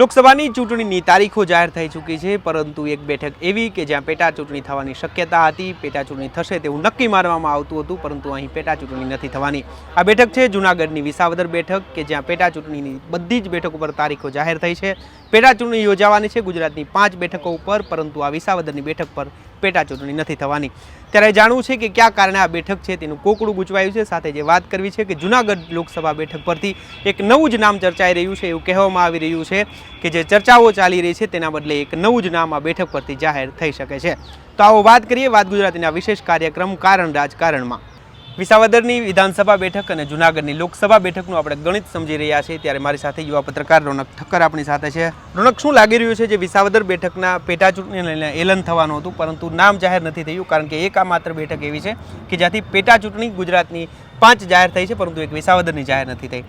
લોકસભાની ચૂંટણીની તારીખો જાહેર થઈ ચૂકી છે, પરંતુ એક બેઠક એવી કે જ્યાં પેટા ચૂંટણી થવાની શક્યતા હતી, પેટા ચૂંટણી થશે તેવું નક્કી માનવામાં આવતું હતું, પરંતુ અહીં પેટા ચૂંટણી નથી થવાની. આ બેઠક છે જૂનાગઢની વિસાવદર બેઠક, કે જ્યાં પેટા ચૂંટણીની બધી જ બેઠકો પર તારીખો જાહેર થઈ છે. પેટા ચૂંટણી યોજાવાની છે ગુજરાતની પાંચ બેઠકો ઉપર, પરંતુ આ વિસાવદરની બેઠક પર પેટા ચૂંટણી નથી થવાની. ત્યારે જાણવું છે કે કયા કારણે આ બેઠક છે તેનું કોકડું ગૂંચવાયું છે. સાથે જે વાત કરવી છે કે જૂનાગઢ લોકસભા બેઠક પરથી એક નવું જ નામ ચર્ચાઈ રહ્યું છે એવું કહેવામાં આવી રહ્યું છે કે જે ચર્ચાઓ ચાલી રહી છે તેના બદલે એક નવું જ નામ આ બેઠક પરથી જાહેર થઈ શકે છે. તો આવો વાત કરીએ વાત ગુજરાતીના વિશેષ કાર્યક્રમ કારણ રાજકારણમાં. વિસાવદરની વિધાનસભા બેઠક અને જૂનાગઢની લોકસભા બેઠકનું આપણે ગણિત સમજી રહ્યા છીએ. ત્યારે મારી સાથે યુવા પત્રકાર રોનક ઠક્કર આપણી સાથે છે. રોનક, શું લાગી રહ્યું છે જે વિસાવદર બેઠકના પેટા ચૂંટણીને લઈને એલન થવાનું હતું? પરંતુ નામ જાહેર નથી થયું, કારણ કે એક આ માત્ર બેઠક એવી છે કે જ્યાંથી પેટા ચૂંટણી ગુજરાતની પાંચ જાહેર થઈ છે પરંતુ એક વિસાવદરની જાહેર નથી થઈ.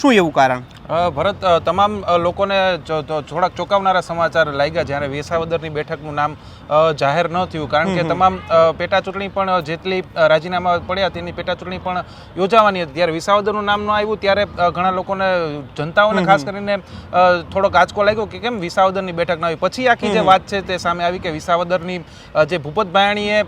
શું એવું કારણ? ભરત તમામ લોકોને થોડાક ચોંકાવનારા સમાચાર લાગ્યા જ્યારે વેસાવદરની બેઠકનું નામ જાહેર ન થયું. કારણ કે તમામ પેટા ચૂંટણી પણ જેટલી રાજીનામા પડ્યા તેની પેટા ચૂંટણી પણ યોજાવાની હતી. ત્યારે વિસાવદરનું નામ ન આવ્યું ત્યારે ઘણા લોકોને જનતાઓને ખાસ કરીને થોડો થોડોક આંચકો લાગ્યો કે કેમ વિસાવદરની બેઠક ન આવી. પછી આખી જે વાત છે તે સામે આવી કે વિસાવદરની જે ભૂપત ભાયાણીએ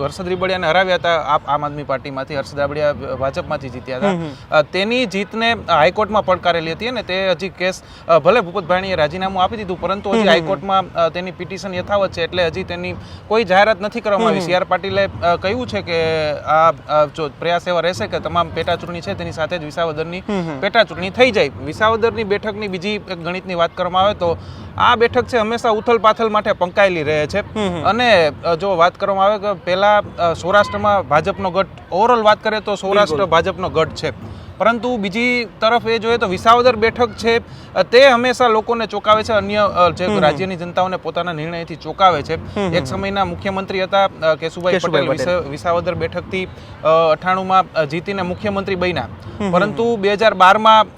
હર્ષદ રીબડિયાને હરાવ્યા હતા આમ આદમી પાર્ટીમાંથી હર્ષદ રાબડિયા ભાજપમાંથી જીત્યા હતા. તેની જીતને હાઈકોર્ટમાં પડકારેલી હતી અને તે હજી કેસ ભલે ભૂપત રાજીનામું આપી દીધું પરંતુ હજી હાઈકોર્ટમાં તેની પિટિશન યથાવત છે એટલે હજી તેની કોઈ જાહેરાત નથી કરવામાં આવી. સી આર પાટીલે કહ્યું છે કે આ જો પ્રયાસ એવા રહેશે કે તમામ પેટા ચૂંટણી છે તેની સાથે જ વિસાવદરની પેટા ચૂંટણી થઈ જાય. વિસાવદરની બેઠકની બીજી ગણિતની વાત કરવામાં આવે તો આ બેઠક છે હંમેશા ઉથલ પાથલ માટે પંકાયેલી રહે છે. અને જો વાત કરવામાં આવે કે પહેલા સૌરાષ્ટ્રમાં ભાજપનો ગઢ ઓવરઓલ વાત કરીએ તો સૌરાષ્ટ્ર ભાજપનો ગઢ છે. પરંતુ બીજી તરફ એ જોઈએ તો વિસાવદર બેઠક છે તે હંમેશા લોકોને ચોંકાવે છે અન્ય જે રાજ્યની જનતાઓને પોતાના નિર્ણયથી ચોંકાવે છે. એક સમયના મુખ્યમંત્રી હતા કેશુભાઈ પટેલ વિસાવદર બેઠકથી અઠાણુંમાં જીતીને મુખ્યમંત્રી બન્યા. પરંતુ બે હજાર બારમાં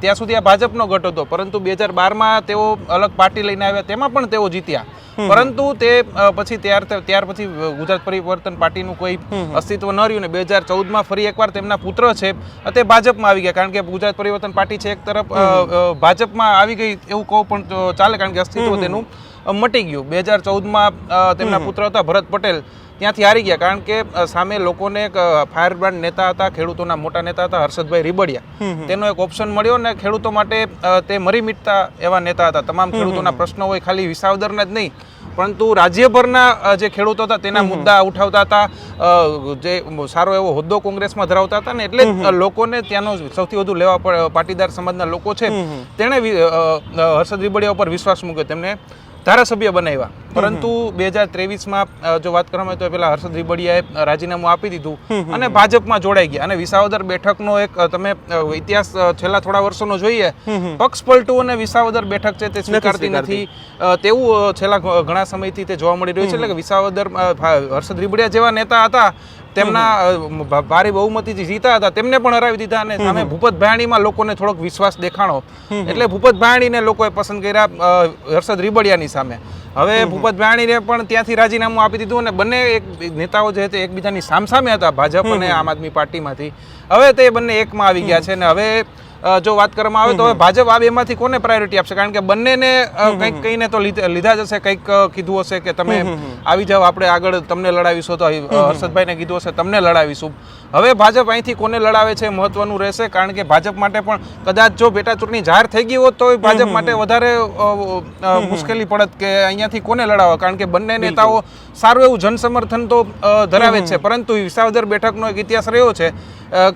ત્યાં સુધી આ ભાજપનો ગટ હતો પરંતુ બે હજાર બારમાં તેઓ અલગ પાર્ટી લઈને આવ્યા તેમાં પણ તેઓ જીત્યા. પરંતુ તે પછી ત્યાર ત્યાર પછી ગુજરાત પરિવર્તન પાર્ટીનું કોઈ અસ્તિત્વ ન રહ્યું ને બે હજાર ચૌદમાં ફરી એકવાર તેમના પુત્ર છે તે ભાજપમાં આવી ગયા કારણ કે ગુજરાત પરિવર્તન પાર્ટી છે એક તરફ ભાજપમાં આવી ગઈ એવું કહું પણ ચાલે કારણ કે અસ્તિત્વ તેનું મટી ગયું. બે હજાર ચૌદમાં તેમના પુત્ર હતા ભરત પટેલ. ત્યાંથી હારી ગયા કારણ કે સામે લોકોને એક ફાયર બ્રાન્ડ નેતા હતા ખેડૂતોના મોટા નેતા હતા હર્ષદભાઈ રીબડિયા. તેનો એક ઓપ્શન મળ્યો ને ખેડૂતો માટે તે મરી મીટતા એવા નેતા હતા. તમામ ખેડૂતોના પ્રશ્નો હોય ખાલી વિસાવદરના જ નહીં પરંતુ રાજ્યભરના જે ખેડૂતો હતા તેના મુદ્દા ઉઠાવતા હતા જે સારો એવો હોદ્દો કોંગ્રેસમાં ધરાવતા હતા ને એટલે લોકોને ત્યાંનો સૌથી વધુ લેવા પડે પાટીદાર સમાજના લોકો છે તેણે હર્ષદ રીબડિયા ઉપર વિશ્વાસ મૂક્યો. તેમને ધારાસભ્ય બનાવ્યા. પરંતુ બે હજાર ત્રેવીસમાં જો વાત કરવામાં આવે તો પેલા હર્ષદ રીબડિયાએ રાજીનામું આપી દીધું અને ભાજપમાં જોડાઈ ગયા. અને વિસાવદર બેઠકનો એક તમે ઇતિહાસ છેલ્લા થોડા વર્ષોનો જોઈએ પક્ષ પલટું અને વિસાવદર બેઠક છે તે સ્વીકારતી નથી. તેવું છેલ્લા ઘણા સમયથી તે જોવા મળી રહ્યું છે. એટલે કે વિસાવદર હર્ષદ રીબડિયા જેવા નેતા હતા તેમના ભારે બહુમતીથી જીતા હતા. તેમને પણ હરાવી દીધા અને સામે ભૂપત ભાયાણીમાં લોકોને થોડોક વિશ્વાસ દેખાણો. એટલે ભૂપત ભાયાણીને લોકોએ પસંદ કર્યા હર્ષદ રીબડિયાની સામે. હવે ભૂપત ભાયાણીને પણ ત્યાંથી રાજીનામું આપી દીધું અને બંને એક નેતાઓ જે તે એકબીજાની સામસામે હતા ભાજપ અને આમ આદમી પાર્ટીમાંથી. હવે તે બંને એકમાં આવી ગયા છે અને હવે જો વાત કરવામાં આવે તો હવે ભાજપ આ બેમાંથી કોને પ્રાયોરિટી આપશે? કારણ કે બંનેને કંઈક કહીને તો લીધા જ હશે કંઈક કીધું હશે કે તમે આવી જાઓ આપણે આગળ તમને લડાવીશું તો હર્ષદભાઈને કીધું હશે તમને લડાવીશું. હવે ભાજપ અહીંથી કોને લડાવે છે મહત્વનું રહેશે કારણ કે ભાજપ માટે પણ કદાચ જો પેટા ચૂંટણી જાહેર થઈ ગઈ હોત તો ભાજપ માટે વધારે મુશ્કેલી પડત કે અહીંયાથી કોને લડાવવા? કારણ કે બંને નેતાઓ સારું એવું જનસમર્થન તો ધરાવે જ છે. પરંતુ વિસાવદર બેઠકનો એક ઇતિહાસ રહ્યો છે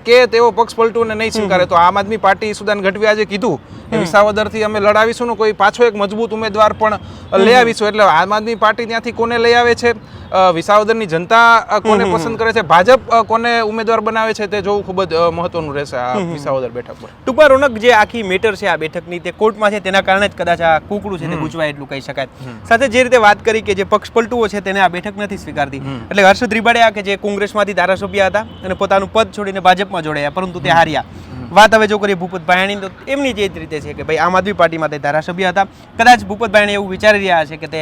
કે તેઓ પક્ષ પલટુને નહીં સ્વીકારે. તો આમ આદમી પાર્ટી સુદાન ગઢવી આજે કીધું. વિસાવદરથી અમે લડાવીશું ને કોઈ પાછો એક મજબૂત ઉમેદવાર પણ લઈ આવીશું. એટલે આમ આદમી પાર્ટી ત્યાંથી કોને લઈ આવે છે? વિસાવદરની જનતા કોને પસંદ કરે છે? ભાજપ કોને ઉમેદવાર બનાવે છે તે જોવું ખૂબ જ મહત્વનું રહેશે આ વિસાવદર બેઠક પર. ટૂંકમાં રોનક જે આખી મેટર છે આ બેઠકની તે કોર્ટમાં છે તેના કારણે જ કદાચ આ કુકડું છે તે ગૂંચવાય એટલું કહી શકાય. સાથે જે રીતે વાત કરી કે જે પક્ષ પલટુઓ છે તેને આ બેઠક નથી સ્વીકારતી. એટલે હર્ષદ રીબાડિયા કે જે કોંગ્રેસમાંથી ધારાસભ્ય હતા અને પોતાનું પદ છોડીને ભાજપમાં જોડાયા પરંતુ તે હાર્યા. વાત હવે જો કરીએ ભૂપત ભાયાણી તો એમની જે રીતે છે કે ભાઈ આમ આદમી પાર્ટીમાં તે ધારાસભ્ય હતા. કદાચ ભૂપત ભાયાણી એવું વિચારી રહ્યા છે કે તે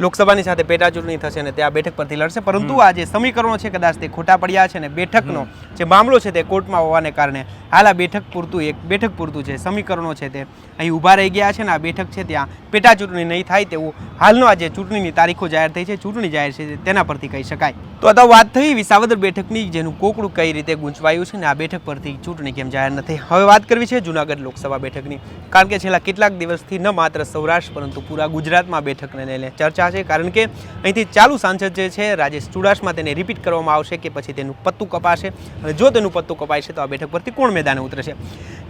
લોકસભાની સાથે પેટા ચૂંટણી થશે અને તે આ બેઠક પરથી લડશે. પરંતુ આ જે સમીકરણો છે કદાચ તે ખોટા પડ્યા છે અને બેઠકનો જે મામલો છે તે કોર્ટમાં હોવાને કારણે હાલ આ બેઠક પૂરતું એક બેઠક પૂરતું છે સમીકરણો છે તે અહીં ઊભા રહી ગયા છે અને આ બેઠક છે ત્યાં પેટા ચૂંટણી નહીં થાય તેવું હાલનો આ જે ચૂંટણીની તારીખો જાહેર થઈ છે. ચૂંટણી જાહેર છે તેના પરથી કહી શકાય. તો અગાઉ વાત થઈ વિસાવદર બેઠકની જેનું કોકડું કઈ રીતે ગૂંચવાયું છે ને આ બેઠક પરથી ચૂંટણી કેમ જાહેર નથી હવે વાત કરવી છે જુનાગઢ લોકસભા બેઠકની. કારણ કે છેલ્લા કેટલાક દિવસથી ન માત્ર સૌરાષ્ટ્ર પરંતુ પૂરા ગુજરાતમાં બેઠકને લઈને ચર્ચા છે કારણ કે અહીંથી ચાલુ સાંસદ જે છે રાજેશ ચુડાસમા તેને રિપીટ કરવામાં આવશે કે પછી તેનું પત્તું કપાશે. અને જો તેનું પત્તું કપાય છે તો આ બેઠક પરથી કોણ મેદાને ઉતરશે?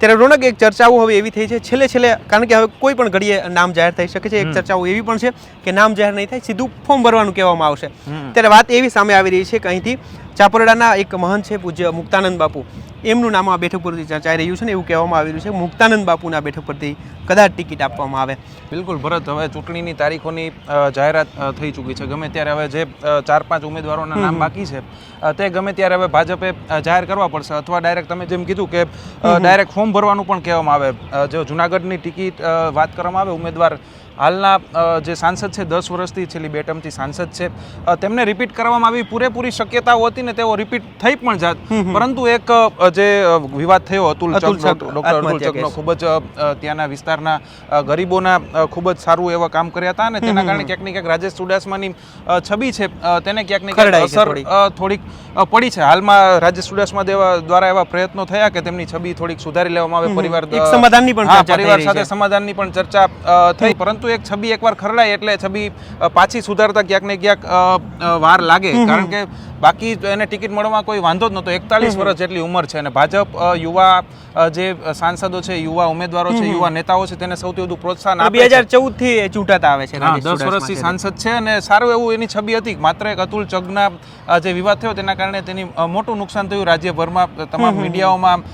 ત્યારે રોનક એક ચર્ચાઓ હવે એવી થઈ છે છેલ્લે છેલ્લે કારણ કે હવે કોઈ પણ ઘડીએ નામ જાહેર થઈ શકે છે. એક ચર્ચાઓ એવી પણ છે કે નામ જાહેર નહીં થાય સીધું ફોર્મ ભરવાનું કહેવામાં આવશે. ત્યારે વાત એવી સામે આવી રહી છે કે અહીંથી ચાપરડાના એક મહંત છે પૂજ્ય મુક્તાનંદ બાપુ. એમનું નામ આ બેઠક પરથી ચર્ચાઈ રહ્યું છે ને એવું કહેવામાં આવી રહ્યું છે. મુક્તાનંદ બાપુના બેઠક પરથી કદાચ ટિકિટ આપવામાં આવે. બિલકુલ ભરત. હવે ચૂંટણીની તારીખોની જાહેરાત થઈ ચૂકી છે. ગમે ત્યારે હવે જે ચાર પાંચ ઉમેદવારોના નામ બાકી છે તે ગમે ત્યારે હવે ભાજપે જાહેર કરવા પડશે. અથવા ડાયરેક્ટ તમે જેમ કીધું કે ડાયરેક્ટ ફોર્મ ભરવાનું પણ કહેવામાં આવે. જો જુનાગઢની ટિકિટ વાત કરવામાં આવે ઉમેદવાર હાલના જે સાંસદ છે દસ વર્ષથી છેલ્લી બે ટર્મથી સાંસદ છે તેમને રિપીટ કરવામાં આવી પૂરેપૂરી શક્યતાઓ હતી ને તેઓ રિપીટ થઈ પણ જાત. પરંતુ એક જે વિવાદ થયો અતુલ ડોક્ટર અતુલ ચકનો ખૂબ જ ત્યાંના વિસ્તારના ગરીબોના ખૂબ જ સારું એવા કામ કર્યા હતા અને તેના કારણે ક્યાંક ને ક્યાંક રાજેશ ચુડાસમાની છબી છે તેને ક્યાંક ને ક્યાંક અસર થોડીક. પડી છે. હાલમાં રાજેશ ચુડાસમા દેવા દ્વારા એવા પ્રયત્નો થયા કે તેમની છબી થોડીક સુધારી લેવામાં આવે પરિવાર સમાધાનની પણ પરિવાર સાથે સમાધાનની પણ ચર્ચા થઈ પરંતુ એક છબી એકવાર ખરડાય એટલે છબી પાછી સુધારતા ક્યાંક ને ક્યાંક વાર લાગે. કારણ કે બાકી એને ટિકિટ મળવામાં કોઈ વાંધો જ નહોતો. એકતાલીસ વર્ષ જેટલી ઉંમર છે અને ભાજપ યુવા જે સાંસદો છે યુવા ઉમેદવારો છે યુવા નેતાઓ છે તેને સૌથી વધુ પ્રોત્સાહન બે હજાર ચૌદથી ચૂંટાતા આવે છે દસ વર્ષથી સાંસદ છે અને સારું એવું એની છબી હતી. માત્ર એક અતુલ ચગના જે વિવાદ થયો તેના કારણે તેની મોટું નુકસાન થયું રાજ્યભરમાં. તમામ મીડિયાઓમાં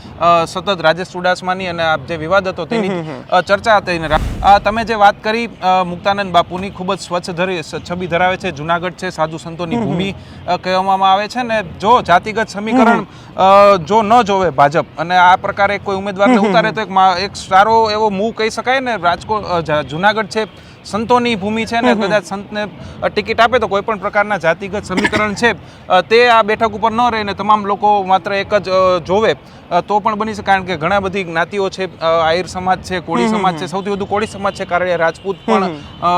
સતત રાજેશ ચુડાસમાની અને આ જે વિવાદ હતો તેની ચર્ચા હતી. તમે જે વાત કરી અ, મુક્તાનંદ બાપુની ખૂબ જ સ્વચ્છ છબી ધરાવે છે. જુનાગઢ છે સાધુ સંતોની ભૂમિ કહેવામાં આવે છે ને જો જાતિગત સમીકરણ જો ન જોવે ભાજપ અને આ પ્રકારે કોઈ ઉમેદવારને ઉતારે તો એક એક સારો એવો મૂવ કહી શકાય ને રાજકોટ જુનાગઢ છે સંતોની ભૂમિ છે ને કદાચ સંતને ટિકિટ આપે તો કોઈ પણ પ્રકારના જાતિગત સમીકરણ છે તે આ બેઠક ઉપર ન રહે ને તમામ લોકો માત્ર એક જ જોવે. તો પણ બની શકે કારણ કે ઘણા બધી જ્ઞાતિઓ છે આયર સમાજ છે કોળી સમાજ છે સૌથી વધુ કોળી સમાજ છે કારણ કે રાજપૂત પણ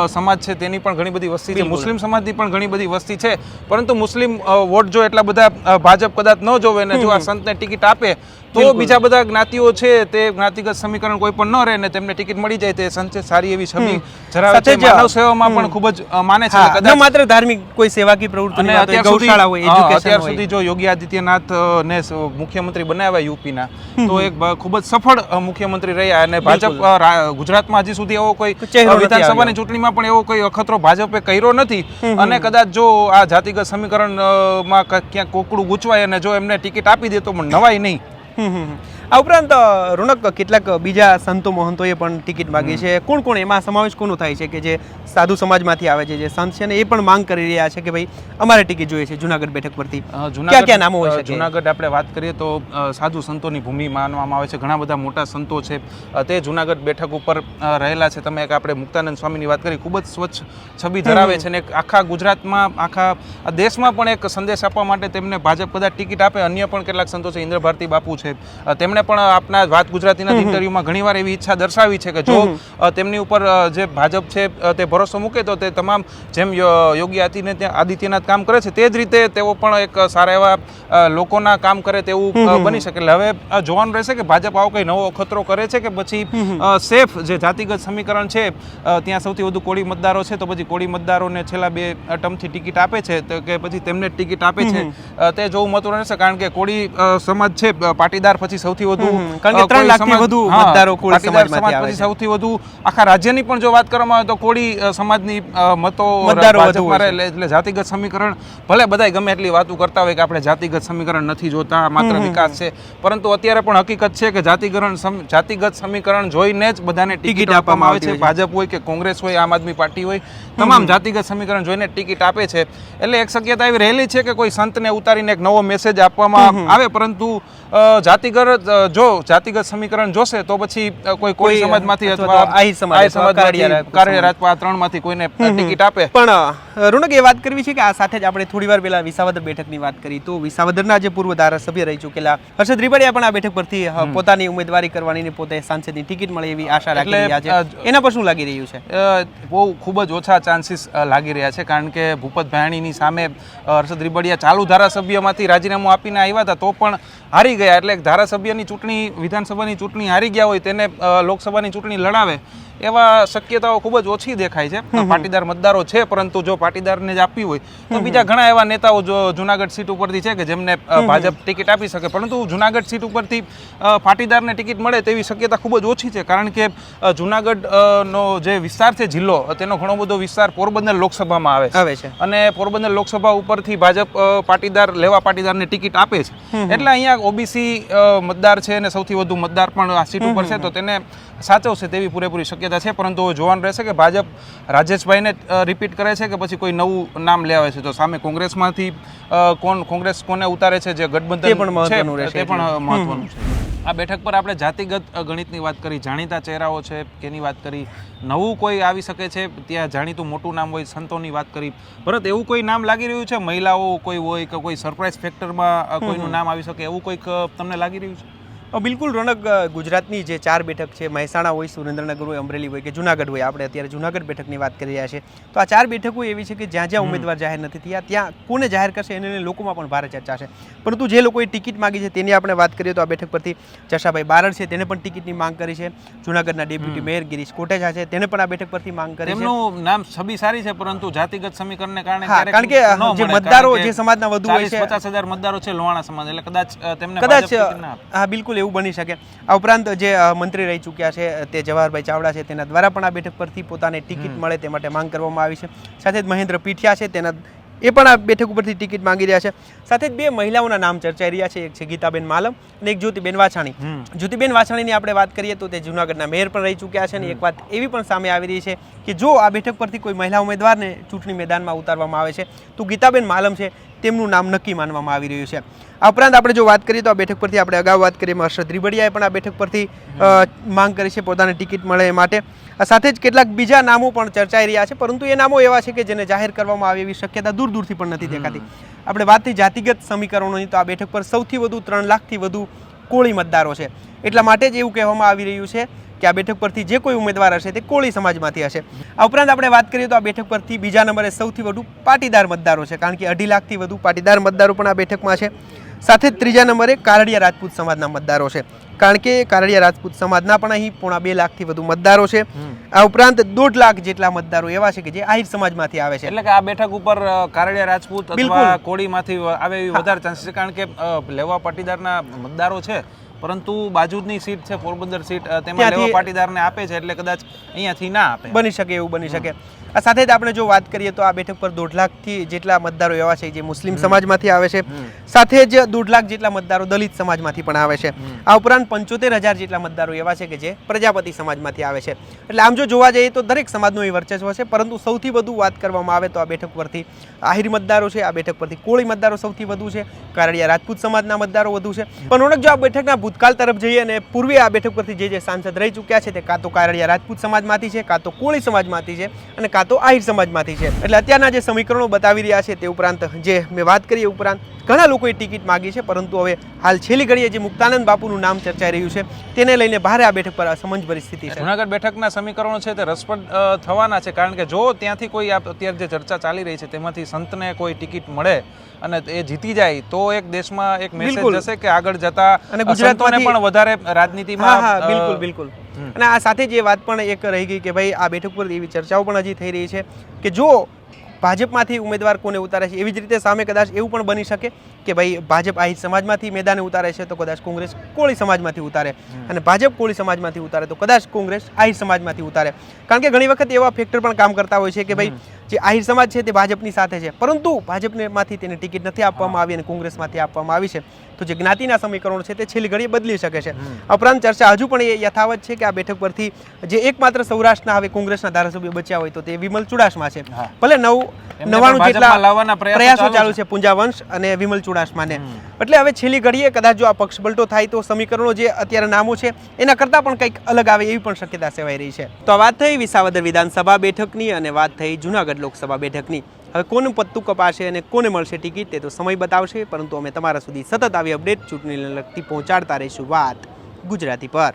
સમાજ છે તેની પણ ઘણી બધી વસ્તી છે. મુસ્લિમ સમાજની પણ ઘણી બધી વસ્તી છે પરંતુ મુસ્લિમ વોટ જો એટલા બધા ભાજપ કદાચ ન જોવે ને જો આ સંતને ટિકિટ આપે તો બીજા બધા જ્ઞાતિઓ છે તે જ્ઞાતિગત સમીકરણ કોઈ પણ ન રહે ને તેમને ટિકિટ મળી જાય તે સંતે સારી એવી છબી ધરાવે છે. માનવ સેવામાં પણ ખૂબ જ માને છે કદાચ. માત્ર ધાર્મિક કોઈ સેવાકી પ્રવૃત્તિ અને અત્યાર સુધી ગૌશાળા હોય એજ્યુકેશન અત્યાર સુધી જો યોગી આદિત્યનાથ ને મુખ્યમંત્રી બનાવ્યા યુપીના તો એક ખૂબ જ સફળ મુખ્યમંત્રી રહ્યા અને ભાજપ ગુજરાતમાં હજી સુધી એવો કોઈ વિધાનસભાની ચૂંટણીમાં પણ એવો કોઈ અખતરો ભાજપે કર્યો નથી. અને કદાચ જો આ જાતિગત સમીકરણમાં ક્યાંક કોકડું ગૂંચવાય અને જો એમને ટિકિટ આપી દે તો પણ નવાય નહીં. આ ઉપરાંત રોનક કેટલાક બીજા સંતો મહંતોએ પણ ટિકિટ માગી છે. કોણ કોણ? એમાં સમાવેશ કોનો થાય છે કે જે સાધુ સમાજમાંથી આવે છે જે સંત છે ને એ પણ માંગ કરી રહ્યા છે કે ભાઈ અમારે ટિકિટ જોઈએ છે જુનાગઢ બેઠક પરથી. ક્યાં ક્યાં નામો હોય છે જુનાગઢ આપણે વાત કરીએ તો સાધુ સંતોની ભૂમિ માનવામાં આવે છે. ઘણા બધા મોટા સંતો છે. તે જુનાગઢ બેઠક ઉપર રહેલા છે. તમે એક આપણે મુક્તાનંદ સ્વામીની વાત કરી ખૂબ જ સ્વચ્છ છબી ધરાવે છે અને આખા ગુજરાતમાં આખા દેશમાં પણ એક સંદેશ આપવા માટે તેમને ભાજપ કદાચ ટિકિટ આપે. અન્ય પણ કેટલાક સંતો છે. ઇન્દ્ર ભારતી બાપુ છે. અ, તેમણે પણ આપના વાત ગુજરાતીના ઇન્ટરવ્યુમાં ઘણીવાર એવી ઈચ્છા દર્શાવી છે કે જો તેમની ઉપર જે ભાજપ છે તે ભરોસો મૂકે તો તે તમામ જેમ યોગી આદિત્યનાથ આદિત્યનાથ કામ કરે છે તે જ રીતે તેઓ પણ એક સારા એવા લોકોના કામ કરે તેવું બની શકે. એટલે હવે જોવાનું રહેશે કે ભાજપ આવો કંઈ નવો ખતરો કરે છે કે પછી સેફ જે જાતિગત સમીકરણ છે ત્યાં સૌથી વધુ કોળી મતદારો છે તો પછી કોળી મતદારોને છેલ્લા બે ટર્મથી ટિકિટ આપે છે તો કે પછી તેમને ટિકિટ આપે છે. તે જોવું મહત્વનું રહેશે કારણ કે કોળી સમાજ છે પાટીદાર પછી સૌથી વધુ કારણ કે ત્રણ લાખથી વધુ મતદારો કોળી સમાજમાંથી સમાજ આવે સૌથી વધુ આખા રાજ્યની પણ જો વાત કરવામાં આવે તો કોળી સમાજની મતો મતદારો વધુ એટલે જાતિગત સમીકરણ ભલે બધાય ગમે એટલી વાતો કરતા હોય કે આપણે જાતિગત સમીકરણ નથી જોતા માત્ર વિકાસ છે. પરંતુ અત્યારે પણ હકીકત છે કે જાતિકરણ સમ- જાતિગત સમીકરણ જોઈને જ બધાને ટિકિટ આપવામાં આવે છે. ભાજપ હોય કે કોંગ્રેસ હોય આમ આદમી પાર્ટી હોય તમામ જાતિગત સમીકરણ જોઈને ટિકિટ આપે છે. એટલે એક શક્યતા એવી રહેલી છે કે કોઈ સંતને ઉતારીને એક નવો મેસેજ આપવામાં આવે પરંતુ જાતિગત જો જાતિગત સમીકરણ જોશે તો પછી કોઈ કોઈ સમાજમાંથી અથવા આહી સમાજ કાર્ય આ ત્રણમાંથી કોઈને ટિકિટ આપે. પણ રોનક એ વાત કરવી છે કે આ સાથે જ આપણે થોડી વાર પહેલા વિસાવદર બેઠકની વાત કરી. તો વિસાવદરના જે પૂર્વ ધારાસભ્ય રહી ચૂકેલા હર્ષદ રીબડિયા પણ આ બેઠક પરથી પોતાની ઉમેદવારી કરવાની પોતે સાંસદની ટિકિટ મળે એવી આશા રાખી રહ્યા છે. એના પર શું લાગી રહ્યું છે? બહુ ખૂબ જ ઓછા ચાન્સીસ લાગી રહ્યા છે. કારણ કે ભૂપત ભાયાણીની સામે હર્ષદ રીબડિયા ચાલુ ધારાસભ્યમાંથી રાજીનામું આપીને આવ્યા હતા તો પણ હારી ગયા. એટલે એક ચૂંટણી વિધાનસભાની ચૂંટણી હારી ગયા હોય તેને લોકસભાની ચૂંટણી લડાવે એવા શક્યતાઓ ખૂબ જ ઓછી દેખાય છે. પાટીદાર મતદારો છે પરંતુ જો પાટીદારને જ આપવી હોય તો બીજા ઘણા એવા નેતાઓ જો જુનાગઢ સીટ ઉપરથી છે કે જેમને ભાજપ ટિકિટ આપી શકે. પરંતુ જુનાગઢ સીટ ઉપરથી પાટીદારને ટિકિટ મળે તેવી શક્યતા ખૂબ જ ઓછી છે. કારણ કે અ, જુનાગઢ નો જે વિસ્તાર છે જિલ્લો તેનો ઘણો બધો વિસ્તાર પોરબંદર લોકસભામાં આવે છે. આવે છે. અને પોરબંદર લોકસભા ઉપરથી ભાજપ પાટીદાર લેવા પાટીદારને ટિકિટ આપે છે. એટલે અહીંયા ઓબીસી મતદાર છે અને સૌથી વધુ મતદાર પણ આ સીટ ઉપર છે તો તેને સાચવશે તેવી પૂરેપૂરી શક્યતા છે પરંતુ જોવાનું રહેશે કે ભાજપ રાજેશભાઈને રિપીટ કરે છે કે પછી કોઈ નવું નામ લેવાય છે? તો સામે કોંગ્રેસમાંથી કોણ કોંગ્રેસ કોને ઉતારે છે જે ગઠબંધન છે? તે પણ મહત્વનું છે. આ બેઠક પર આપણે જાતિગત ગણિતની વાત કરી જાણીતા ચહેરાઓ છે કેની વાત કરી નવું કોઈ આવી શકે છે? ત્યાં જાણીતું મોટું નામ હોય સંતોની વાત કરી. ભરત એવું કોઈ નામ લાગી રહ્યું છે? મહિલાઓ કોઈ હોય કે કોઈ સરપ્રાઇઝ ફેક્ટરમાં કોઈનું નામ આવી શકે એવું કોઈક તમને લાગી રહ્યું છે? બિલકુલ રોનક ગુજરાતની જે ચાર બેઠક છે મહેસાણા હોય સુરેન્દ્રનગર હોય અમરેલી હોય કે જુનાગઢ હોય આપણે અત્યારે જુનાગઢ બેઠકની વાત કરી રહ્યા છે તો આ ચાર બેઠકો એવી છે કે જ્યાં જ્યાં ઉમેદવાર જાહેર નથી થયા ત્યાં કોને જાહેર કરશે એને લોકોમાં પણ ભારે ચર્ચા છે. પરંતુ જે લોકોએ ટિકિટ માંગી છે તેની આપણે વાત કરીએ તો આ બેઠક પરથી જશાભાઈ બારડ છે તેને પણ ટિકિટની માંગ કરી છે. જુનાગઢના ડેપ્યુટી મેયર ગિરીશ કોટેજા છે તેને પણ આ બેઠક પરથી માંગ કરી છે. તેમનું નામ છબી સારી છે પરંતુ જાતિગત સમીકરણને કારણે કારણ કે જે મતદારો જે સમાજના વધુ હોય છે- 40-50 હજાર મતદારો છે લોહાણા સમાજ એટલે કદાચ તેમને કદાચ. હા બિલકુલ એવું બની શકે. આ ઉપરાંત જે મંત્રી રહી ચૂક્યા છે તે જવાહરભાઈ ચાવડા છે તેના દ્વારા પણ આ બેઠક પરથી પોતાને ટિકિટ મળે તે માટે માંગ કરવામાં આવી છે. સાથે જ મહેન્દ્ર પીઠિયા છે તેના એ પણ આ બેઠક ઉપરથી ટિકિટ માંગી રહ્યા છે. સાથે જ બે મહિલાઓના નામ ચર્ચાઈ રહ્યા છે એક છે ગીતાબેન માલમ અને એક જ્યોતિબેન વાછાણી. જ્યોતિબેન વાછાણીની આપણે વાત કરીએ તો તે જૂનાગઢના મેયર પણ રહી ચૂક્યા છે અને એક વાત એવી પણ સામે આવી રહી છે કે જો આ બેઠક પરથી કોઈ મહિલા ઉમેદવારને ચૂંટણી મેદાનમાં ઉતારવામાં આવે છે તો ગીતાબેન માલમ છે તેમનું નામ નક્કી માનવામાં આવી રહ્યું છે. આ ઉપરાંત આપણે જો વાત કરીએ તો આ બેઠક પરથી આપણે અગાઉ વાત કરીએ હર્ષદ રીબડિયાએ પણ આ બેઠક પરથી માંગ કરી છે પોતાની ટિકિટ મળે એ માટે. આ સાથે જ કેટલાક બીજા નામો પણ ચર્ચાઈ રહ્યા છે, પરંતુ એ નામો એવા છે કે જેને જાહેર કરવામાં આવે એવી શક્યતા દૂર દૂરથી પણ નથી દેખાતી. આપણે વાત થઈ જાતિગત સમીકરણોની, તો આ બેઠક પર સૌથી વધુ ત્રણ લાખથી વધુ કોળી મતદારો છે. એટલા માટે જ એવું કહેવામાં આવી રહ્યું છે કે આ બેઠક પરથી જે કોઈ ઉમેદવાર હશે તે કોળી સમાજમાંથી હશે. આ ઉપરાંત આપણે વાત કરીએ તો આ બેઠક પરથી બીજા નંબરે સૌથી વધુ પાટીદાર મતદારો છે કારણ કે અઢી લાખથી વધુ પાટીદાર મતદારો પણ આ બેઠકમાં છે. સાથે જ ત્રીજા નંબરે કારડિયા રાજપૂત સમાજના મતદારો છે કારણ કે કારડિયા રાજપૂત સમાજના પણ અહીં પોણા બે લાખથી વધુ મતદારો છે. આ ઉપરાંત દોઢ લાખ જેટલા મતદારો એવા છે કે જે આહિર સમાજમાંથી આવે છે. એટલે કે આ બેઠક ઉપર કારડિયા રાજપૂત અથવા કોળીમાંથી આવે એવી વધારે ચાન્સીસ છે કારણ કે લેવા પાટીદારના મતદારો છે. પરંતુ બાજુની સીટ છે પોરબંદર સીટ તેમાં લેવા પાટીદારને આપે છે એટલે કદાચ અહીંયાથી ના આપે. બની શકે એવું બની શકે. આ સાથે જ આપણે જો વાત કરીએ તો આ બેઠક પર દોઢ લાખથી જેટલા મતદારો એવા છે જે મુસ્લિમ સમાજમાંથી આવે છે. સાથે જ દોઢ લાખ જેટલા મતદારો દલિત સમાજમાંથી પણ આવે છે. આ ઉપરાંત પંચોતેર હજાર જેટલા મતદારો એવા છે કે જે પ્રજાપતિ સમાજમાંથી આવે છે. એટલે આમ જો જોવા જઈએ તો દરેક સમાજનું એ વર્ચસ્વ છે. પરંતુ સૌથી વધુ વાત કરવામાં આવે તો આ બેઠક પરથી આહિર મતદારો છે. આ બેઠક પરથી કોળી મતદારો સૌથી વધુ છે. કારડિયા રાજપૂત સમાજના મતદારો વધુ છે. પણ ઓણક જો આ બેઠકના ભૂતકાળ તરફ જઈએ અને પૂર્વે આ બેઠક પરથી જે જે સાંસદ રહી ચૂક્યા છે તે કાં તો કારડિયા રાજપૂત સમાજમાંથી છે કાં તો કોળી સમાજમાંથી છે અને કાં તો આહિર સમાજમાંથી છે. એટલે અત્યારના જે સમીકરણો બતાવી રહ્યા છે તે ઉપરાંત જે મેં વાત કરી એ ઉપરાંત ઘણા લોકોએ ટિકિટ માગી છે પરંતુ હવે હાલ છેલ્લી ઘડીએ જે મુક્તાનંદ બાપુનું નામ ચર્ચાઈ રહ્યું છે તેને લઈને ભારે આ બેઠક પર અસમંજ પરિસ્થિતિ છે. જુનાગઢ બેઠકના સમીકરણો છે તે રસપ્રદ થવાના છે કારણ કે જો ત્યાંથી કોઈ આ અત્યારે જે ચર્ચા ચાલી રહી છે તેમાંથી સંતને કોઈ ટિકિટ મળે અને એ જીતી જાય તો એક દેશમાં એક મેસેજ હશે જશે કે આગળ જતા અને સંતોને પણ વધારે રાજનીતિમાં હા બિલકુલ બિલકુલ. અને આ સાથે જ એ વાત પણ એક રહી ગઈ કે ભાઈ આ બેઠક પર એવી ચર્ચાઓ પણ હજી થઈ રહી છે કે જો ભાજપમાંથી ઉમેદવાર કોને ઉતારે છે એવી જ રીતે સામે કદાચ એવું પણ બની શકે કે ભાઈ ભાજપ આહિર સમાજમાંથી મેદાને ઉતારે છે તો કદાચ કોંગ્રેસ કોળી સમાજમાંથી ઉતારે. અને ભાજપ કોળી સમાજમાંથી ઉતારે તો કદાચ કોંગ્રેસ આહિર સમાજમાંથી ઉતારે. કારણ કે ઘણી વખત એવા ફેક્ટર પણ કામ કરતા હોય છે કે ભાઈ જે આહિર સમાજ છે તે ભાજપની સાથે છે. પરંતુ ભાજપમાંથી તેને ટિકિટ નથી આપવામાં આવી અને કોંગ્રેસમાંથી આપવામાં આવી છે. તો જે જ્ઞાતિના સમીકરણો છે તે છેલ્લી ઘડીએ બદલી શકે છે. ઉપરાંત ચર્ચા હજુ પણ એ યથાવત છે કે આ બેઠક પરથી જે એકમાત્ર સૌરાષ્ટ્રના હવે કોંગ્રેસના ધારાસભ્ય બચ્યા હોય તો તે વિમલ ચુડાસમા છે. ભલે નવ નવાણું જેટલા પ્રયાસો ચાલુ છે. પૂંજાવંશ અને વિમલ ચુડાસમાને. એટલે હવે છેલ્લી ઘડીએ કદાચ જો આ પક્ષ પલટો થાય તો સમીકરણો જે અત્યારે નામો છે એના કરતાં પણ કંઈક અલગ આવે એવી પણ શક્યતા સેવાઈ રહી છે. તો આ વાત થઈ વિસાવદર વિધાનસભા બેઠકની અને વાત થઈ જુનાગઢ લોકસભા બેઠકની. હવે કોનું પત્તું કપાશે અને કોને મળશે ટિકિટ તે તો સમય બતાવશે, પરંતુ અમે તમારા સુધી સતત આવી અપડેટ ચૂંટણીને લગતી પહોંચાડતા રહીશું વાત ગુજરાતી પર.